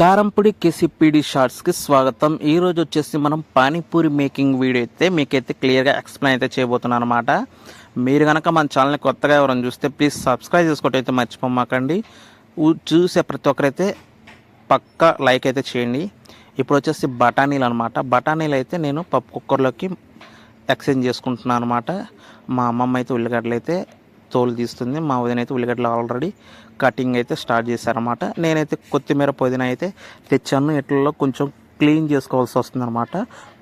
కారంపొడి KCPD షార్ట్స్కి స్వాగతం. ఈ రోజు వచ్చేసి మనం పానీపూరి మేకింగ్ వీడియో అయితే మీకైతే క్లియర్గా ఎక్స్ప్లెయిన్ అయితే చేయబోతున్నాను అనమాట మీరు కనుక మన ఛానల్ని కొత్తగా ఎవరైనా చూస్తే ప్లీజ్ సబ్స్క్రైబ్ చేసుకోవటం అయితే మర్చిపోమాకండి. చూసే ప్రతి ఒక్కరైతే పక్క లైక్ అయితే చేయండి. ఇప్పుడు వచ్చేసి బఠానీలు అనమాట బఠానీలు అయితే నేను పప్పు కుక్కర్లోకి ఎక్స్చేంజ్ చేసుకుంటున్నాను అనమాట మా అమ్మమ్మ అయితే ఉల్లిగడ్డలు అయితే తోలు తీస్తుంది మా వదిన అయితే ఉల్లిగడ్డలు ఆల్రెడీ కటింగ్ అయితే స్టార్ట్ చేశారనమాట నేనైతే కొత్తిమీర పుదీనా అయితే తెచ్చాను. ఇట్లలో కొంచెం క్లీన్ చేసుకోవాల్సి వస్తుందన్నమాట.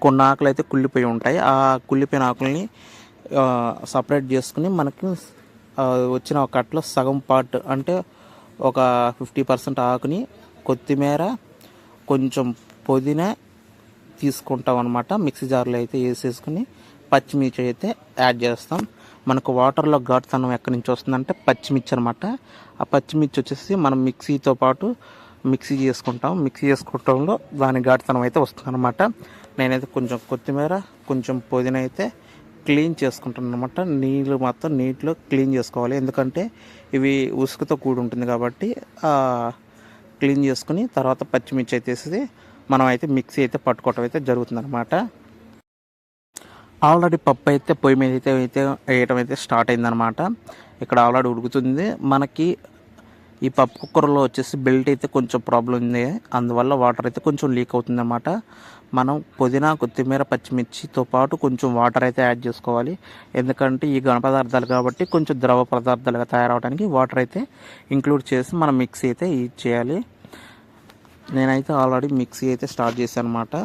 కొన్ని ఆకులు అయితే కుళ్ళిపోయి ఉంటాయి. ఆ కుళ్ళిపోయిన ఆకుల్ని సపరేట్ చేసుకుని మనకి వచ్చిన ఒక కట్లో సగం పార్ట్ అంటే ఒక ఫిఫ్టీ పర్సెంట్ ఆకుని కొత్తిమీర కొంచెం పుదీనా తీసుకుంటాం అనమాట మిక్సీ జార్లో అయితే వేసేసుకుని పచ్చిమిర్చి అయితే యాడ్ చేస్తాం. మనకు వాటర్లో ఘాటుతనం ఎక్కడి నుంచి వస్తుందంటే పచ్చిమిర్చి అనమాట ఆ పచ్చిమిర్చి వచ్చేసి మనం మిక్సీతో పాటు మిక్సీ చేసుకుంటాం. మిక్సీ చేసుకోవటంలో దాని ఘాటుతనం అయితే వస్తుంది అనమాట నేనైతే కొంచెం కొత్తిమీర కొంచెం పుదీనా అయితే క్లీన్ చేసుకుంటాను అనమాట నీళ్ళు మొత్తం నీటిలో క్లీన్ చేసుకోవాలి. ఎందుకంటే ఇవి ఉసుకతో కూడి ఉంటుంది కాబట్టి క్లీన్ చేసుకుని తర్వాత పచ్చిమిర్చి అయితే వేసి మనం అయితే మిక్సీ అయితే పట్టుకోవటం అయితే జరుగుతుంది అనమాట ఆల్రెడీ పప్పు అయితే పొయ్యి మీద అయితే అయితే వేయటం అయితే స్టార్ట్ అయిందనమాట ఇక్కడ ఆల్రెడీ ఉడుకుతుంది. మనకి ఈ పప్పు కుక్కర్లో వచ్చేసి బెల్ట్ అయితే కొంచెం ప్రాబ్లం ఉంది. అందువల్ల వాటర్ అయితే కొంచెం లీక్ అవుతుంది అనమాట మనం పుదీనా కొత్తిమీర పచ్చిమిర్చితో పాటు కొంచెం వాటర్ అయితే యాడ్ చేసుకోవాలి. ఎందుకంటే ఈ ఘన పదార్థాలు కాబట్టి కొంచెం ద్రవ పదార్థాలుగా తయారవడానికి వాటర్ అయితే ఇంక్లూడ్ చేసి మనం మిక్సీ అయితే యూజ్ చేయాలి. నేనైతే ఆల్రెడీ మిక్సీ అయితే స్టార్ట్ చేశాను అనమాట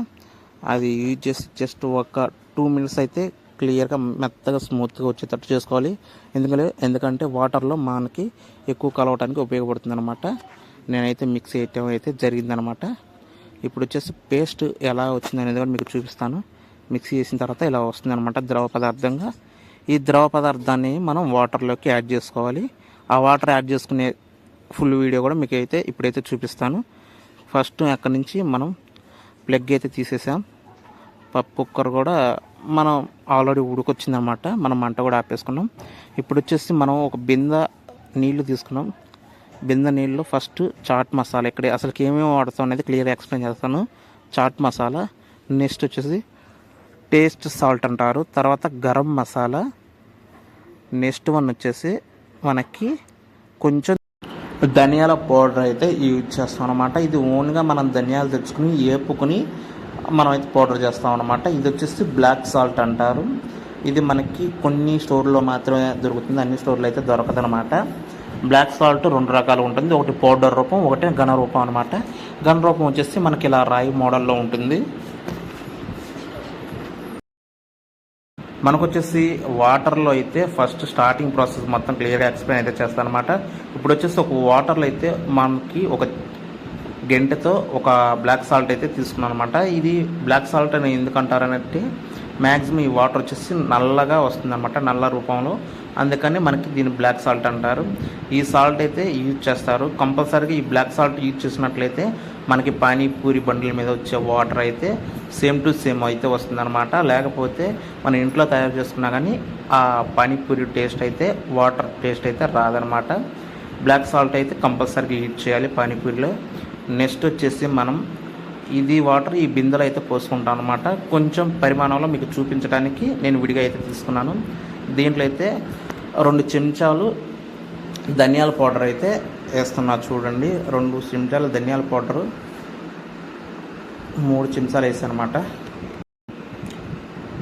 అది యూజ్ చేసి జస్ట్ ఒక టూ మినిట్స్ అయితే క్లియర్గా మెత్తగా స్మూత్గా వచ్చేటట్టు చేసుకోవాలి. ఎందుకంటే ఎందుకంటే వాటర్లో మనకి ఎక్కువ కలవటానికి ఉపయోగపడుతుంది అనమాట నేనైతే మిక్సీ వేయటం అయితే జరిగిందనమాట ఇప్పుడు వచ్చేసి పేస్ట్ ఎలా వచ్చింది అనేది కూడా మీకు చూపిస్తాను. మిక్సీ చేసిన తర్వాత ఇలా వస్తుంది అనమాట ద్రవ పదార్థంగా. ఈ ద్రవ పదార్థాన్ని మనం వాటర్లోకి యాడ్ చేసుకోవాలి. ఆ వాటర్ యాడ్ చేసుకునే ఫుల్ వీడియో కూడా మీకు అయితే ఇప్పుడైతే చూపిస్తాను. ఫస్ట్ అక్కడి నుంచి మనం ప్లగ్ అయితే తీసేసాం. పప్పు కుక్కర్ కూడా మనం ఆల్రెడీ ఉడికొచ్చిందనమాట మనం మంట కూడా ఆపేసుకున్నాం. ఇప్పుడు వచ్చేసి మనం ఒక బింద నీళ్ళు తీసుకున్నాం. బింద నీళ్ళు ఫస్ట్ చాట్ మసాలా ఇక్కడ అసలుకి ఏమేమి వాడతాం అనేది క్లియర్గా ఎక్స్ప్లెయిన్ చేస్తాను. చాట్ మసాలా నెక్స్ట్ వచ్చేసి టేస్ట్ సాల్ట్ అంటారు. తర్వాత గరం మసాలా నెక్స్ట్ వన్ వచ్చేసి మనకి కొంచెం ధనియాల పౌడర్ అయితే యూజ్ చేస్తాం అనమాట ఇది ఓన్గా మనం ధనియాలు తెచ్చుకుని ఏపుకుని మనం అయితే పౌడర్ చేస్తాం అనమాట ఇది వచ్చేసి బ్లాక్ సాల్ట్ అంటారు. ఇది మనకి కొన్ని స్టోర్లో మాత్రమే దొరుకుతుంది. అన్ని స్టోర్లో అయితే దొరకదు అనమాట బ్లాక్ సాల్ట్ రెండు రకాలు ఉంటుంది. ఒకటి పౌడర్ రూపం ఒకటి ఘన రూపం అనమాట ఘన రూపం వచ్చేసి మనకి ఇలా రాయి మోడల్లో ఉంటుంది. మనకు వచ్చేసి వాటర్లో అయితే ఫస్ట్ స్టార్టింగ్ ప్రాసెస్ మొత్తం క్లియర్గా ఎక్స్ప్లెయిన్ అయితే చేస్తాను అనమాట ఇప్పుడు వచ్చేసి ఒక వాటర్లో అయితే మనకి ఒక గెంటతో ఒక బ్లాక్ సాల్ట్ అయితే తీసుకున్నాను అనమాట ఇది బ్లాక్ సాల్ట్ అని ఎందుకు అంటారనంటే మ్యాక్సిమం ఈ వాటర్ వచ్చేసి నల్లగా వస్తుందన్నమాట నల్ల రూపంలో. అందుకని మనకి దీన్ని బ్లాక్ సాల్ట్ అంటారు. ఈ సాల్ట్ అయితే యూజ్ చేస్తారు. కంపల్సరీగా ఈ బ్లాక్ సాల్ట్ యూజ్ చేసినట్లయితే మనకి పానీపూరి బండ్ల మీద వచ్చే వాటర్ అయితే సేమ్ టు సేమ్ అయితే వస్తుందన్నమాట. లేకపోతే మన ఇంట్లో తయారు చేసుకున్నా కానీ ఆ పానీపూరి టేస్ట్ అయితే వాటర్ టేస్ట్ అయితే రాదనమాట బ్లాక్ సాల్ట్ అయితే కంపల్సరీగా యూజ్ చేయాలి పానీపూరిలో. నెక్స్ట్ వచ్చేసి మనం ఇది వాటర్ ఈ బిందెలో అయితే పోసుకుంటాం అనమాట కొంచెం పరిమాణంలో మీకు చూపించడానికి నేను విడిగా అయితే తీసుకున్నాను. దీంట్లో అయితే రెండు చెంచాలు ధనియాల పౌడర్ అయితే వేస్తున్నా చూడండి. రెండు చెంచాలు ధనియాల పౌడరు మూడు చెంచాలు వేసానమాట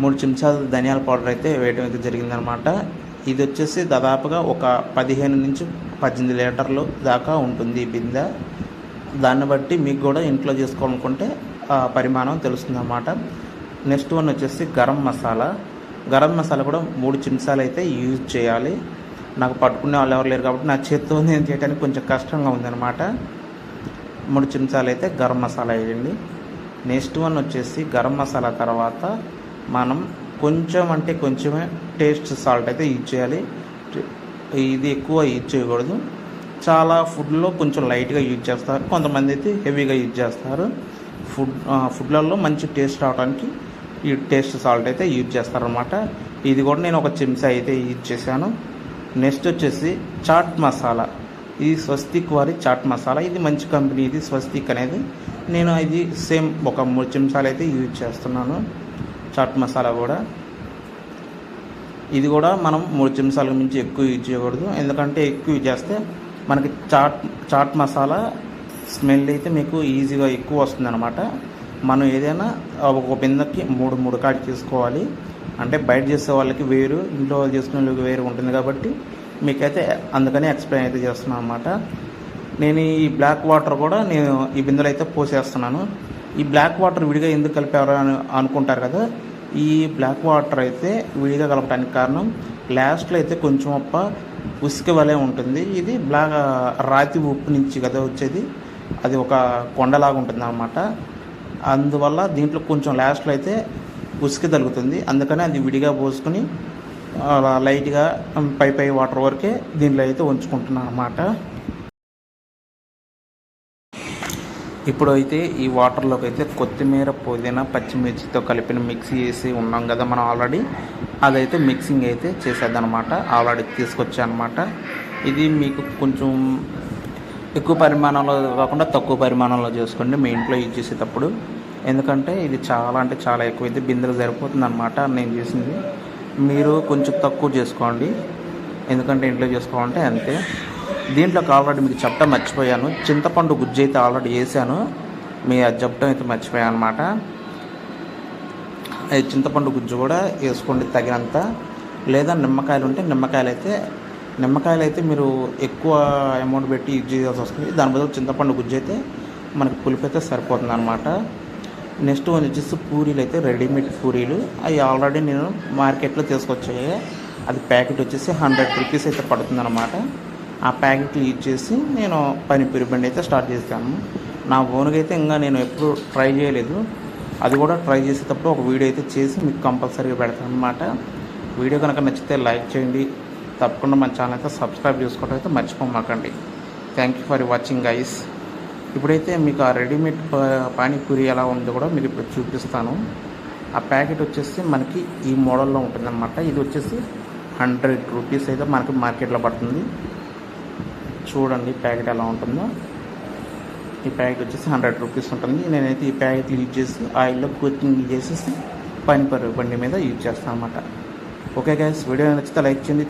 మూడు చెంచాలు ధనియాల పౌడర్ అయితే వేయడం అయితే జరిగిందనమాట ఇది వచ్చేసి దాదాపుగా ఒక పదిహేను నుంచి పద్దెనిమిది లీటర్లు దాకా ఉంటుంది ఈ బిందె. దాన్ని బట్టి మీకు కూడా ఇంట్లో చేసుకోవాలనుకుంటే ఆ పరిమాణం తెలుస్తుంది అన్నమాట నెక్స్ట్ వన్ వచ్చేసి గరం మసాలా. గరం మసాలా కూడా మూడు చెంచాలు అయితే యూజ్ చేయాలి. నాకు పట్టుకునే వాళ్ళు ఎవరు లేరు కాబట్టి నా చేత్తో నేను చేయడానికి కొంచెం కష్టంగా ఉందన్నమాట. మూడు చెంచాలు అయితే గరం మసాలా వేయండి. నెక్స్ట్ వన్ వచ్చేసి గరం మసాలా తర్వాత మనం కొంచెం అంటే కొంచెమే టేస్ట్ సాల్ట్ అయితే యూజ్ చేయాలి. ఇది ఎక్కువ యూజ్ చేయకూడదు. చాలా ఫుడ్లో కొంచెం లైట్గా యూజ్ చేస్తారు కొంతమంది అయితే హెవీగా యూజ్ చేస్తారు. ఫుడ్ ఫుడ్లలో మంచి టేస్ట్ రావడానికి ఈ టేస్ట్ సాల్ట్ అయితే యూజ్ చేస్తారనమాట ఇది కూడా నేను ఒక చెంచా అయితే యూజ్ చేశాను. నెక్స్ట్ వచ్చేసి చాట్ మసాలా. ఇది స్వస్తిక్ వారి చాట్ మసాలా. ఇది మంచి కంపెనీ. ఇది స్వస్తిక్ అనేది. నేను ఇది సేమ్ ఒక మూడు చెంచాలు అయితే యూజ్ చేస్తున్నాను. చాట్ మసాలా కూడా. ఇది కూడా మనం మూడు చెంచాలకు మించి ఎక్కువ యూజ్ చేయకూడదు. ఎందుకంటే ఎక్కువ యూజ్ చేస్తే మనకి చాట్ చాట్ మసాలా స్మెల్ అయితే మీకు ఈజీగా ఎక్కువ వస్తుంది అనమాట మనం ఏదైనా ఒక బిందెకి మూడు మూడు కాడి తీసుకోవాలి అంటే బయట చేసే వాళ్ళకి వేరు ఇంట్లో వాళ్ళు చేసుకునే వాళ్ళకి వేరు ఉంటుంది కాబట్టి మీకైతే అందుకని ఎక్స్ప్లెయిన్ అయితే చేస్తున్నాను అనమాట నేను ఈ బ్లాక్ వాటర్ కూడా నేను ఈ బిందెలో అయితే పోసేస్తున్నాను. ఈ బ్లాక్ వాటర్ విడిగా ఎందుకు కలిపారు అని అనుకుంటారు కదా ఈ బ్లాక్ వాటర్ అయితే విడిగా కలపడానికి కారణం లాస్ట్లో అయితే కొంచెం అప్ప ఉసుక వలె ఉంటుంది. ఇది బ్లాక్ రాతి ఉప్పు నుంచి కదా వచ్చేది. అది ఒక కొండలాగా ఉంటుంది అనమాట అందువల్ల దీంట్లో కొంచెం లాస్ట్లో అయితే ఉసుక తగులుతుంది. అందుకని అది విడిగా పోసుకొని అలా లైట్గా పై పై వాటర్ వరకే దీంట్లో అయితే ఉంచుకుంటున్నాను అనమాట ఇప్పుడు అయితే ఈ వాటర్లోకి అయితే కొత్తిమీర పుదీనా పచ్చిమిర్చితో కలిపిన మిక్సీ చేసి ఉన్నాం కదా మనం ఆల్రెడీ అదైతే మిక్సింగ్ అయితే చేసేదన్నమాట. ఆల్రెడీ తీసుకొచ్చానమాట. ఇది మీకు కొంచెం ఎక్కువ పరిమాణంలో కాకుండా తక్కువ పరిమాణంలో చేసుకోండి. మీ ఇంట్లో యూజ్ చేసేటప్పుడు. ఎందుకంటే ఇది చాలా అంటే చాలా ఎక్కువ అయితే బిందెలు సరిపోతుంది అనమాట నేను చేసింది. మీరు కొంచెం తక్కువ చేసుకోండి. ఎందుకంటే ఇంట్లో చేసుకోవాలంటే అంతే. దీంట్లోకి ఆల్రెడీ మీకు చెప్పడం మర్చిపోయాను. చింతపండు గుజ్జు అయితే ఆల్రెడీ వేసాను. మీ అది చెప్పడం అయితే మర్చిపోయాను అనమాట చింతపండు గుజ్జు కూడా వేసుకోండి తగినంత. లేదా నిమ్మకాయలు ఉంటే నిమ్మకాయలు అయితే నిమ్మకాయలు అయితే మీరు ఎక్కువ అమౌంట్ పెట్టి యూజ్ చేయాల్సి వస్తుంది. దాని బదులు చింతపండు గుజ్జు అయితే మనకి పులుపు అయితే సరిపోతుంది అనమాట నెక్స్ట్ వన్ వచ్చేసి పూరీలు అయితే రెడీమేడ్ పూరీలు. అవి ఆల్రెడీ నేను మార్కెట్లో తీసుకొచ్చాయి. అది ప్యాకెట్ వచ్చేసి హండ్రెడ్ రూపీస్ అయితే పడుతుంది అనమాట ఆ ప్యాకెట్లు యూజ్ చేసి నేను పనిపూరి బండి అయితే స్టార్ట్ చేశాను నా ఓన్గా అయితే ఇంకా నేను ఎప్పుడు ట్రై చేయలేదు. అది కూడా ట్రై చేసేటప్పుడు ఒక వీడియో అయితే చేసి మీకు కంపల్సరీగా పెడతాను అనమాట వీడియో కనుక నచ్చితే లైక్ చేయండి. తప్పకుండా మన ఛానల్ అయితే సబ్స్క్రైబ్ చేసుకోవడం అయితే మర్చిపోమాకండి. Thank you for watching guys ఇప్పుడైతే మీకు ఆ రెడీమేడ్ పా- పానీపూరి ఎలా ఉందో కూడా మీకు ఇప్పుడు చూపిస్తాను. ఆ ప్యాకెట్ వచ్చేసి మనకి ఈ మోడల్లో ఉంటుందన్నమాట. ఇది వచ్చేసి హండ్రెడ్ రూపీస్ అయితే మనకి మార్కెట్లో పడుతుంది. చూడండి ప్యాకెట్ ఎలా ఉంటుందో. ఈ ప్యాకెట్ వచ్చేసి హండ్రెడ్ రూపీస్ ఉంటుంది. నేనైతే ఈ ప్యాకెట్లు యూజ్ చేసి ఆయిల్లో కుకింగ్ చేసేసి పనిపరు బండి మీద యూజ్ చేస్తాను అనమాట ఓకే గైస్ వీడియో నచ్చితే లైక్ చేయండి.